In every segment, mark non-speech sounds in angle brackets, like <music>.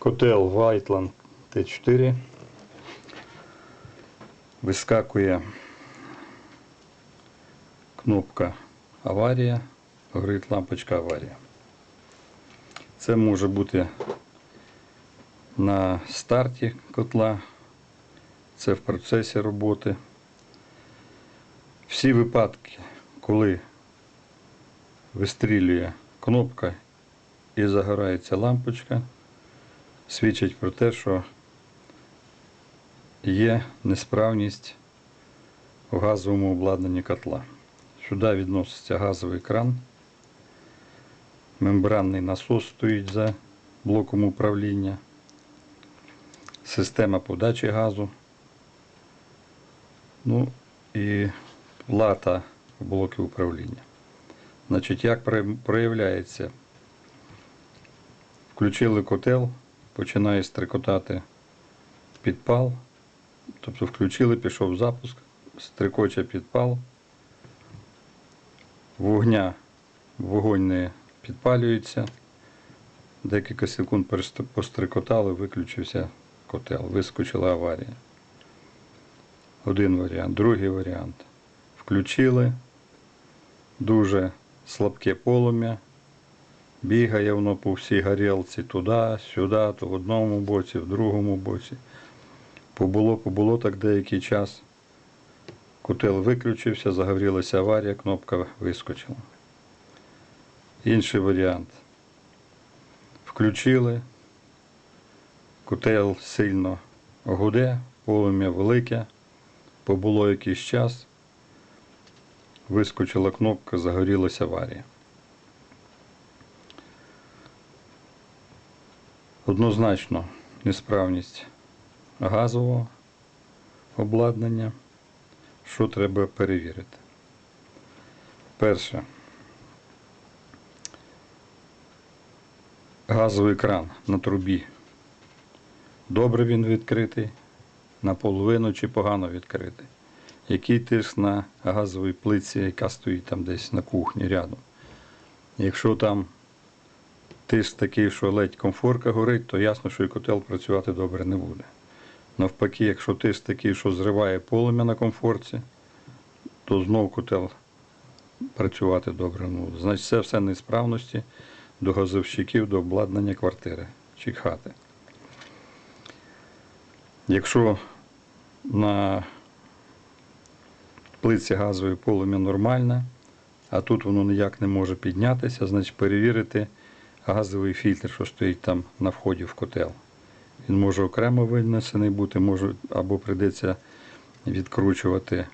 Котел Whiteland Т4. Вискакує кнопка аварія, горить лампочка аварія. Це може бути на старті котла, це в процесі роботи. Всі випадки, коли вистрілює кнопка і загорається лампочка, свідчить про те, що є несправність у газовому обладнанні котла. Сюди відноситься газовий кран, мембранний насос стоїть за блоком управління, система подачі газу, ну і лата в блоки управління. Значить, як проявляється? Включили котел, починає стрикотати підпал. Тобто включили, пішов запуск, стрикоче підпал. Вогня, вогонь не підпалюється. Декілька секунд пострикотали, виключився котел, вискочила аварія. Один варіант. Другий варіант. Включили, дуже слабке полум'я, бігає воно по всій горілці туди, сюди, то в одному боці, в другому боці. Побуло, побуло так деякий час. Котел виключився, загорілася аварія, кнопка вискочила. Інший варіант. Включили, котел сильно гуде, полум'я велике, побуло якийсь час, вискочила кнопка, загорілася аварія. Однозначно несправність газового обладнання. Що треба перевірити? Перше. Газовий кран на трубі. Добре він відкритий, наполовину чи погано відкритий. Який тиск на газовій плитці, яка стоїть там десь на кухні рядом. Якщо там тиск такий, що ледь комфорка горить, то ясно, що і котел працювати добре не буде. Навпаки, якщо тиск такий, що зриває полум'я на комфорті, то знов котел працювати добре не буде. Значить, це все несправності до газовщиків, до обладнання квартири чи хати. Якщо на плитці газової полум'я нормальне, а тут воно ніяк не може піднятися, значить перевірити газовий фільтр, що стоїть там на вході в котел. Він може окремо винесений бути, може або прийдеться відкручувати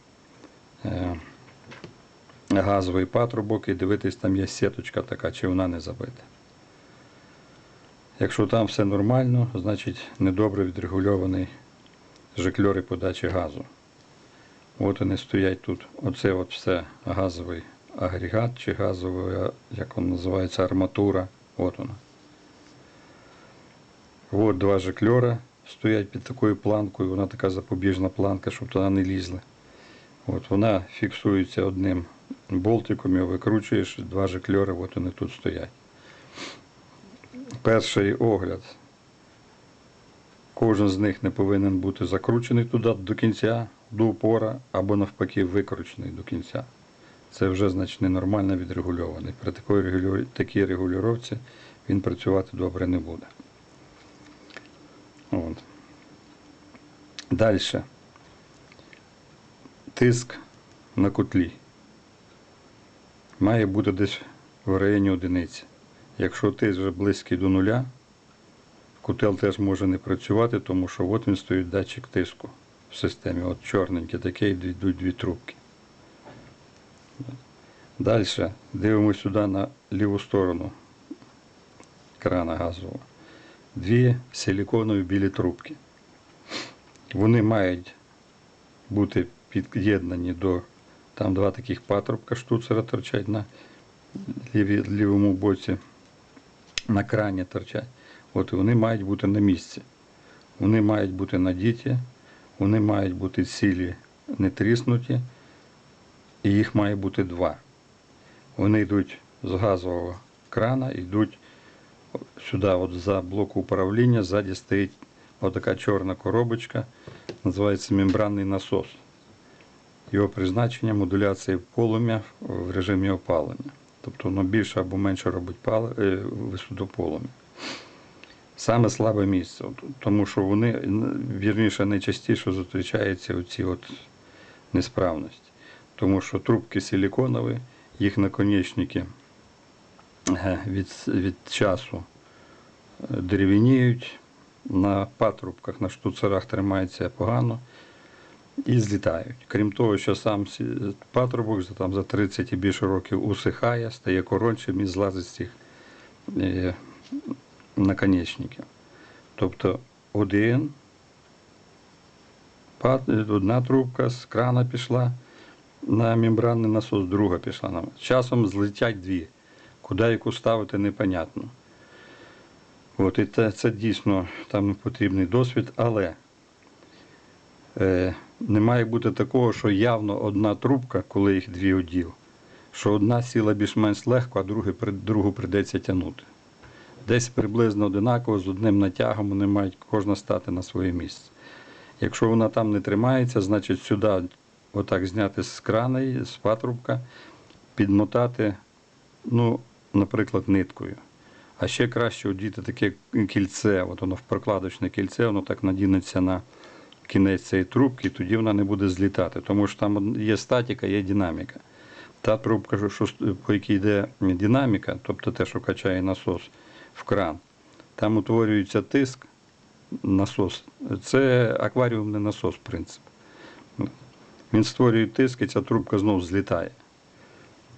е, газовий патрубок і дивитись, там є сіточка така, чи вона не забита. Якщо там все нормально, значить недобре відрегульований жикльори подачі газу. От вони стоять тут. Оце от все газовий агрегат чи газова, як він називається, арматура. От вона. От два жикльора стоять під такою планкою, вона така запобіжна планка, щоб туди не лізли. От вона фіксується одним болтиком, його викручуєш, два жикльори, от вони тут стоять. Перший огляд. Кожен з них не повинен бути закручений туди до кінця, до упора, або навпаки викручений до кінця. Це вже значить ненормально відрегульований. При такій, такій регулюровці він працювати добре не буде. От. Далі. Тиск на котлі. Має бути десь в районі одиниці. Якщо тиск вже близький до нуля, котел теж може не працювати, тому що от він стоїть датчик тиску в системі. От чорненький, таке йдуть дві трубки. Далі дивимося сюди на ліву сторону крана газового. Дві силіконові білі трубки. Вони мають бути під'єднані до там два таких патрубка штуцера торчать на лівому боці, на крані торчать. От вони мають бути на місці. Вони мають бути надіті, вони мають бути цілі, не тріснуті, і їх має бути два. Вони йдуть з газового крана, йдуть сюди, от за блок управління, ззаді стоїть отака чорна коробочка, називається мембранний насос. Його призначення модуляція полум'я в режимі опалення. Тобто воно більше або менше робить е, висоту полум'я. Саме слабе місце, тому що вони вірніше найчастіше зустрічаються оці от несправності. Тому що трубки силіконові, їх наконечники е, від, від часу е, дерев'яніють, на патрубках, на штуцерах тримаються погано і злітають. Крім того, що сам патрубок там, за 30 і більше років усихає, стає коротшим і злазить з цих е, наконечників. Тобто один, одна трубка з крана пішла на мембранний насос, друга пішла на. Часом злетять дві. Куди яку ставити, непонятно. От, і це, це дійсно там потрібний досвід, але е, не має бути такого, що явно одна трубка, коли їх дві оділ, що одна сіла більш-менш легко, а другу, при- другу прийдеться тягнути. Десь приблизно одинаково, з одним натягом вони мають кожна стати на своє місце. Якщо вона там не тримається, значить сюди отак зняти з крана, з патрубка, підмотати, ну, наприклад, ниткою. А ще краще одіти таке кільце, от воно в прокладочне кільце, воно так надінеться на кінець цієї трубки, і тоді вона не буде злітати. Тому що там є статика, є динаміка. Та трубка, що, по якій йде динаміка, тобто те, що качає насос в кран, там утворюється тиск, насос. Це акваріумний насос, в принципі. Він створює тиск, і ця трубка знову злітає.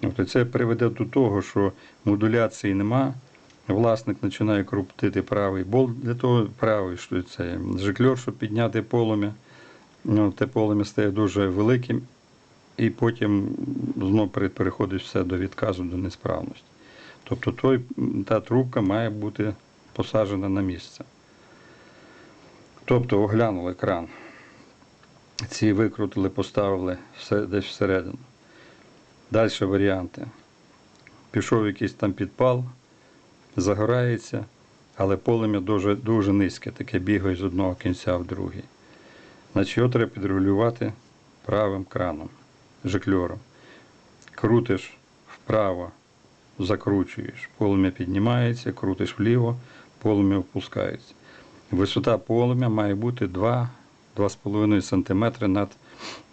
І це приведе до того, що модуляції нема. Власник починає крутити правий болт для того, правий, що це жикльор, щоб підняти полум'я. Ну, те полум'я стає дуже великим, і потім знову переходить все до відказу, до несправності. Тобто той, та трубка має бути посаджена на місце. Тобто оглянули кран. Ці викрутили, поставили все десь всередину. Далі варіанти. Пішов якийсь там підпал, загорається, але полум'я дуже, дуже низьке, таке бігає з одного кінця в другий. Значить, його треба підрегулювати правим краном, жикльором. Крутиш вправо, закручуєш, полум'я піднімається, крутиш вліво, полум'я опускається. Висота полум'я має бути 2-2,5 см над,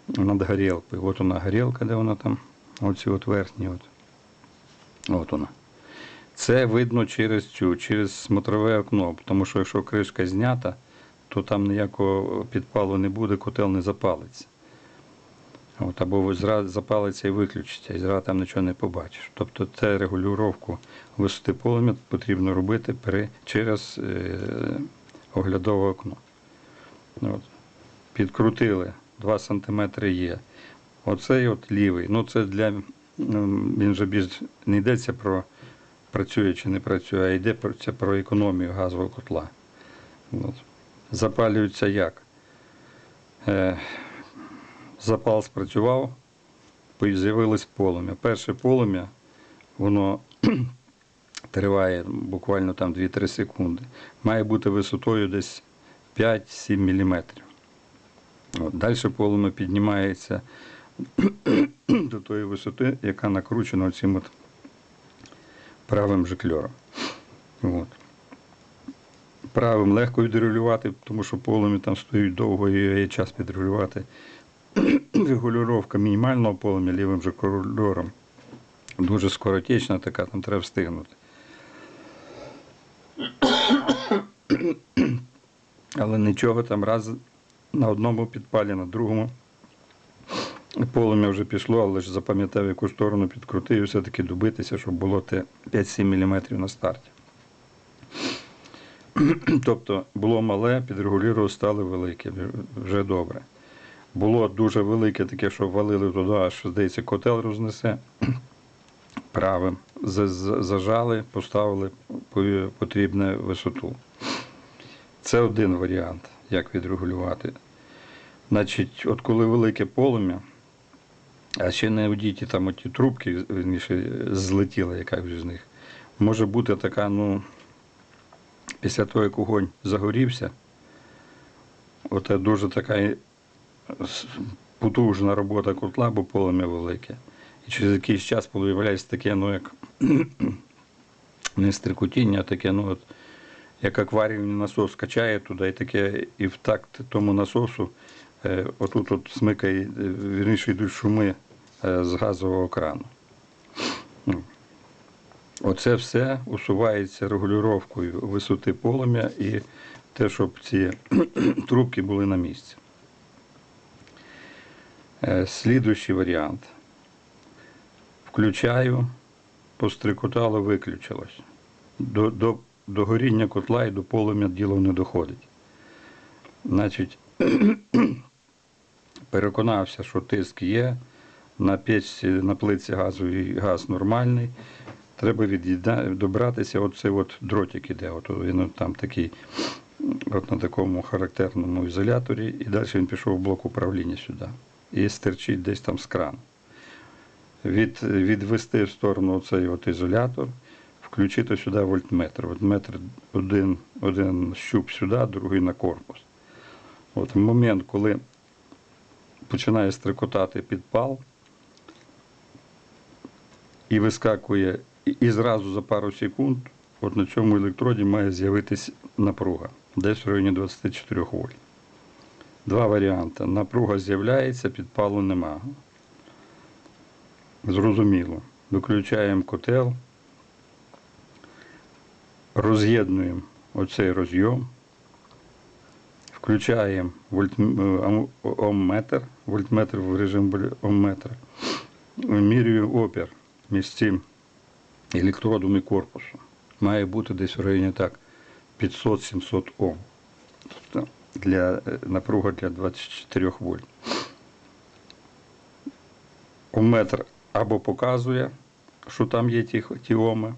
над горілкою. От вона горілка, де вона там, оці от верхні. От. От вона. Це видно через цю, через смотрове окно, тому що якщо кришка знята, то там ніякого підпалу не буде, котел не запалиться. От, або запалиться і виключиться, і зразу там нічого не побачиш. Тобто це регулювання висоти полум'я потрібно робити при, через е, оглядове окно. От. Підкрутили, 2 см є. Оцей от лівий, ну це для, він же більш не йдеться про працює чи не працює, а йде про, це про економію газового котла. От. Запалюється як? Е, запал спрацював, з'явилось полум'я. Перше полум'я, воно <clears throat> триває буквально там 2-3 секунди. Має бути висотою десь 5-7 мм. От. Далі полум'я піднімається <clears throat> до тої висоти, яка накручена цим правим жикльором. От. Правим легко відрегулювати, тому що полум'я там стоїть довго і є час підрегулювати. <clears throat> Регулювання мінімального полум'я лівим жикльором дуже скоротечна така, там треба встигнути. <clears throat> Але нічого там раз на одному підпалі, на другому. Полум'я вже пішло, але ж запам'ятав, яку сторону підкрутив, і все-таки добитися, щоб було те 5-7 мм на старті. <clears throat> Тобто було мале, підрегулював, стало велике, вже добре. Було дуже велике таке, що валили туди, аж здається, котел рознесе. <clears throat> Правим. За- за- Зажали, поставили потрібну висоту. Це один варіант, як відрегулювати. Значить, от коли велике полум'я, а ще не одіті там оті трубки, вірніше, злетіла якась з них, може бути така, ну, Після того, як огонь загорівся, оце дуже така потужна робота котла, бо полум'я велике. І через якийсь час виявляється таке, ну як <clears throat> не стрикотіння, а таке, ну от як акваріумний насос качає туди, і таке, і в такт тому насосу е, отут от смикає, е, вірніше йдуть шуми з газового крану. Ну, Оце все усувається регулювання висоти полум'я і те, щоб ці <clears throat> трубки були на місці. Е, Слідуючий варіант. Включаю, пострикотало, виключилось. До, до, до горіння котла і до полум'я діло не доходить. Значить, <clears throat> переконався, що тиск є, на печці, на плиці газовий газ нормальний. Треба від'їда- добратися, оцей от дротик іде, от він там такий, от на такому характерному ізоляторі, і далі він пішов в блок управління сюди. І стерчить десь там з крану. Від, відвести в сторону цей от ізолятор, включити сюди вольтметр. Вольтметр один, один щуп сюди, другий на корпус. От в момент, коли починає стрикотати підпал, і вискакує, і, і зразу за пару секунд, от на цьому електроді має з'явитись напруга, десь в районі 24 вольт. Два варіанти. Напруга з'являється, підпалу нема. Зрозуміло. Виключаємо котел, роз'єднуємо оцей розйом, включаємо омметр, вольтметр в режим омметра, мірюю опір між цим електродом і корпусом. Має бути десь в районі так 500-700 Ом. Тобто для, е, напруга для 24 вольт. Омметр або показує, що там є ті, ті оми,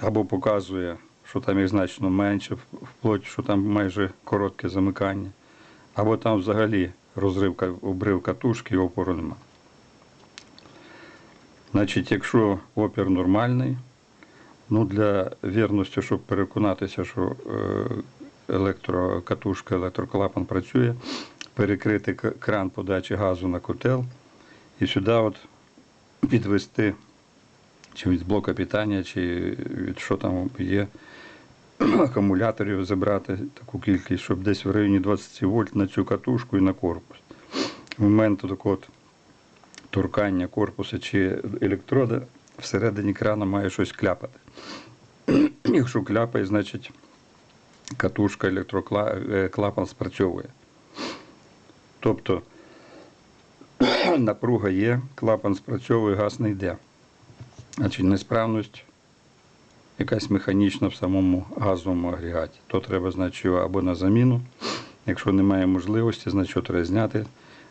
або показує, що там їх значно менше, вплоть, що там майже коротке замикання, або там взагалі розривка, обрив катушки і опору нема. Значить, якщо опір нормальний, ну для вірності, щоб переконатися, що е, електрокатушка, електроклапан працює, перекрити кран подачі газу на котел і сюди от підвести чи від блока питання, чи від що там є, <clears throat> акумуляторів забрати таку кількість, щоб десь в районі 20 вольт на цю катушку і на корпус. В момент так от торкання корпуса чи електрода всередині крана має щось кляпати. <clears throat> Якщо кляпає, значить катушка електроклапан спрацьовує. Тобто <clears throat> напруга є, клапан спрацьовує, газ не йде. Значить, несправність якась механічна в самому газовому агрегаті. То треба, значить, або на заміну. Якщо немає можливості, значить треба зняти,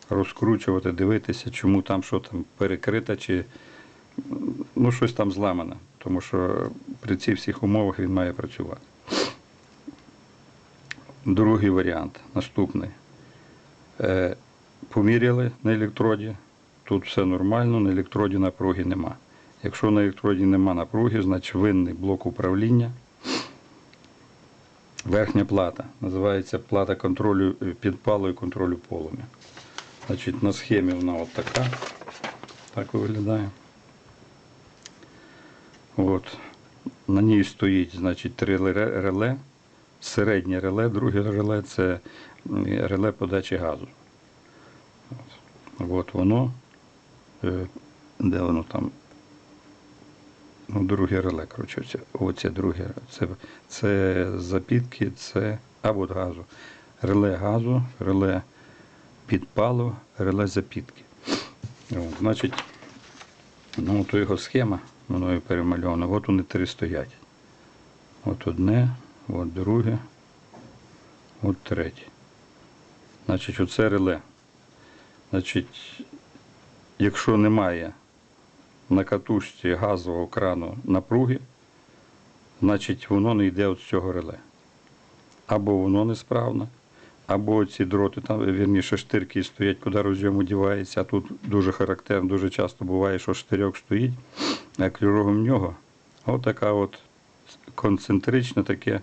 розкручувати, дивитися, чому там що там перекрито, чи ну, щось там зламане. Тому що при цих всіх умовах він має працювати. Другий варіант, наступний. Е, поміряли на електроді, тут все нормально, на електроді напруги нема. Якщо на електроді нема напруги, значить винний блок управління. Верхня плата. Називається плата контролю е, підпалу і контролю полум'я. Значить, на схемі вона от така. Так виглядає. От. На ній стоїть значить, три реле. Середнє реле, друге реле це реле подачі газу. От, От воно. Е, Де воно там? Ну, друге реле, коротше, оце, оце друге. Це, це запітки, це або газу. Реле газу, реле підпалу, реле запітки. От, значить, ну, то його схема мною перемальована. От вони три стоять. От одне, от друге, от третє. Значить, оце реле. Значить, якщо немає на катушці газового крану напруги, значить воно не йде від цього реле. Або воно несправне, або ці дроти, там, вірніше, штирки стоять, куди розйом одівається. А тут дуже характерно, дуже часто буває, що штирьок стоїть, а кольором нього отака от концентричне таке